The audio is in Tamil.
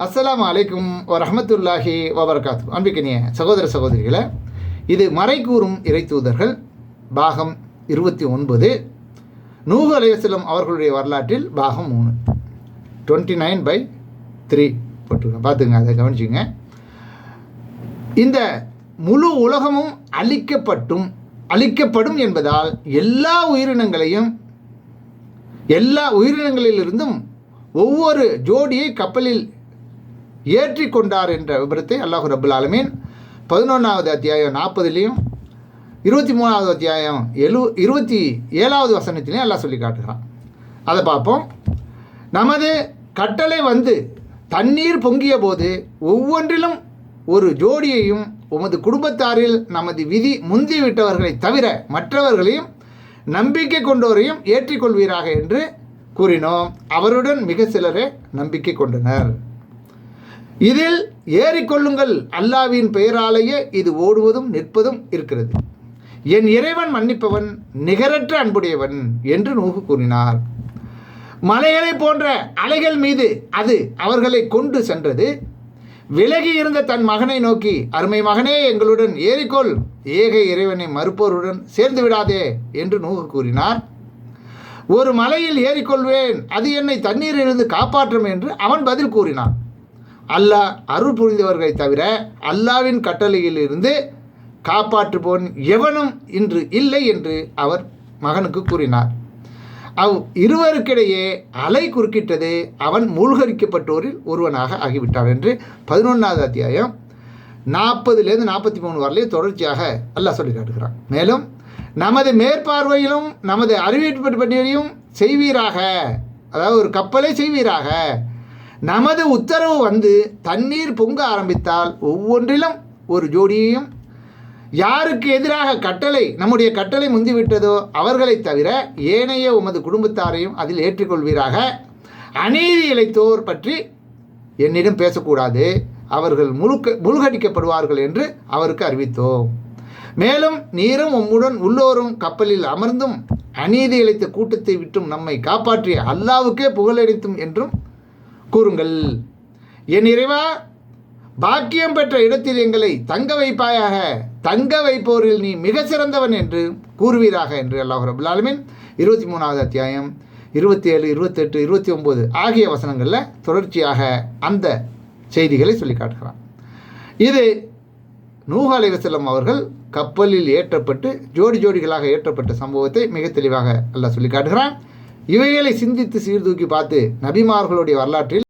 அஸ்ஸலாமு அலைக்கும் வரமத்துல்லாஹி வபர்காத்து. அன்பிக்கனிய சகோதர சகோதரிகளை இது மறை கூறும் இறை தூதர்கள் பாகம் இருபத்தி ஒன்பது. நூகு அலையசலம் அவர்களுடைய வரலாற்றில் பாகம் மூணு. டுவெண்ட்டி நைன் பை த்ரீ போட்டிருக்கேன் பார்த்துங்க அதை கவனிச்சுங்க இந்த முழு உலகமும் அழிக்கப்பட்டும் அழிக்கப்படும் என்பதால் எல்லா உயிரினங்களையும் எல்லா உயிரினங்களிலிருந்தும் ஒவ்வொரு ஜோடியை கப்பலில் ஏற்றி கொண்டார் என்ற விபரத்தை அல்லாஹு ரபுல் ஆலமீன் பதினொன்றாவது அத்தியாயம் நாற்பதுலேயும் இருபத்தி மூணாவது அத்தியாயம் எழு இருபத்தி ஏழாவது வசனத்திலையும் எல்லாம் சொல்லி காட்டுகிறான். அதை பார்ப்போம். நமது கட்டளை வந்து தண்ணீர் பொங்கிய போது ஒவ்வொன்றிலும் ஒரு ஜோடியையும் உமது குடும்பத்தாரில் நமது விதி முந்திவிட்டவர்களை தவிர மற்றவர்களையும் நம்பிக்கை கொண்டோரையும் ஏற்றிக்கொள்வீராக என்று கூறினோம். அவருடன் மிக சிலரே நம்பிக்கை கொண்டனர். இதில் ஏறிக்கொள்ளுங்கள். அல்லாவின் பெயராலேயே இது ஓடுவதும் நிற்பதும் இருக்கிறது. என் இறைவன் மன்னிப்பவன் நிகரற்ற அன்புடையவன் என்று நூகு கூறினார். மலைகளை போன்ற அலைகள் மீது அது அவர்களை கொண்டு சென்றது. விலகி இருந்த தன் மகனை நோக்கி அருமை மகனே எங்களுடன் ஏறிக்கொள். ஏக இறைவனை மறுப்போருடன் சேர்ந்து விடாதே என்று நூகு கூறினார். ஒரு மலையில் ஏறிக்கொள்வேன். அது என்னை தண்ணீரிலிருந்து காப்பாற்றும் என்று அவன் பதில் கூறினான். அல்லாஹ் அருள் புரிந்தவர்களை தவிர அல்லாவின் கட்டளையில் இருந்து காப்பாற்றுபவன் எவனும் இன்று இல்லை என்று அவர் மகனுக்கு கூறினார். அவ் இருவருக்கிடையே அலை குறுக்கிட்டது அவன் மூழ்கரிக்கப்பட்டோரில் ஒருவனாக ஆகிவிட்டான் என்று பதினொன்றாவது அத்தியாயம் நாற்பதுலேருந்து நாற்பத்தி மூணு வரலையும் தொடர்ச்சியாக அல்லாஹ் சொல்லி காட்டுகிறான். மேலும் நமது மேற்பார்வையிலும் நமது அறிவிப்படியும் செய்வீராக அதாவது ஒரு கப்பலை செய்வீராக நமது உத்தரவு வந்து தண்ணீர் பொங்க ஆரம்பித்தால் ஒவ்வொன்றிலும் ஒரு ஜோடியையும். யாருக்கு எதிராக கட்டளை நம்முடைய கட்டளை முந்திவிட்டதோ அவர்களை தவிர ஏனைய உமது குடும்பத்தாரையும் அதில் ஏற்றுக்கொள்வீராக. அநீதி இழைத்தோர் பற்றி என்னிடம் பேசக்கூடாது. அவர்கள் முழுக்க முழுகடிக்கப்படுவார்கள் என்று அவருக்கு அறிவித்தோம். மேலும் நீரும் உம்முடன் உள்ளோரும் கப்பலில் அமர்ந்தும் அநீதி இழைத்த கூட்டத்தை விட்டும் நம்மை காப்பாற்றிய அல்லாவுக்கே புகழடித்தும் என்றும் கூறுங்கள். என் இறைவா பாக்கியம் பெற்ற இடத்தில் எங்களை தங்க வைப்பாயாக தங்க வைப்போரில் நீ மிக சிறந்தவன் என்று கூறுவீராக என்று அல்லாஹ் ரபுல் ஆலமின் இருபத்தி மூணாவது அத்தியாயம் இருபத்தி ஏழு இருபத்தெட்டு இருபத்தி ஒம்பது ஆகிய வசனங்களில் தொடர்ச்சியாக அந்த செய்திகளை சொல்லி காட்டுகிறான். இது நூஹ் அலைவசல்லம் அவர்கள் கப்பலில் ஏற்றப்பட்டு ஜோடி ஜோடிகளாக ஏற்றப்பட்ட சம்பவத்தை மிக தெளிவாக அல்லாஹ் சொல்லி காட்டுகிறான். இவைகளை சிந்தித்து சீர்தூக்கி பார்த்து நபிமார்களுடைய வரலாற்றில்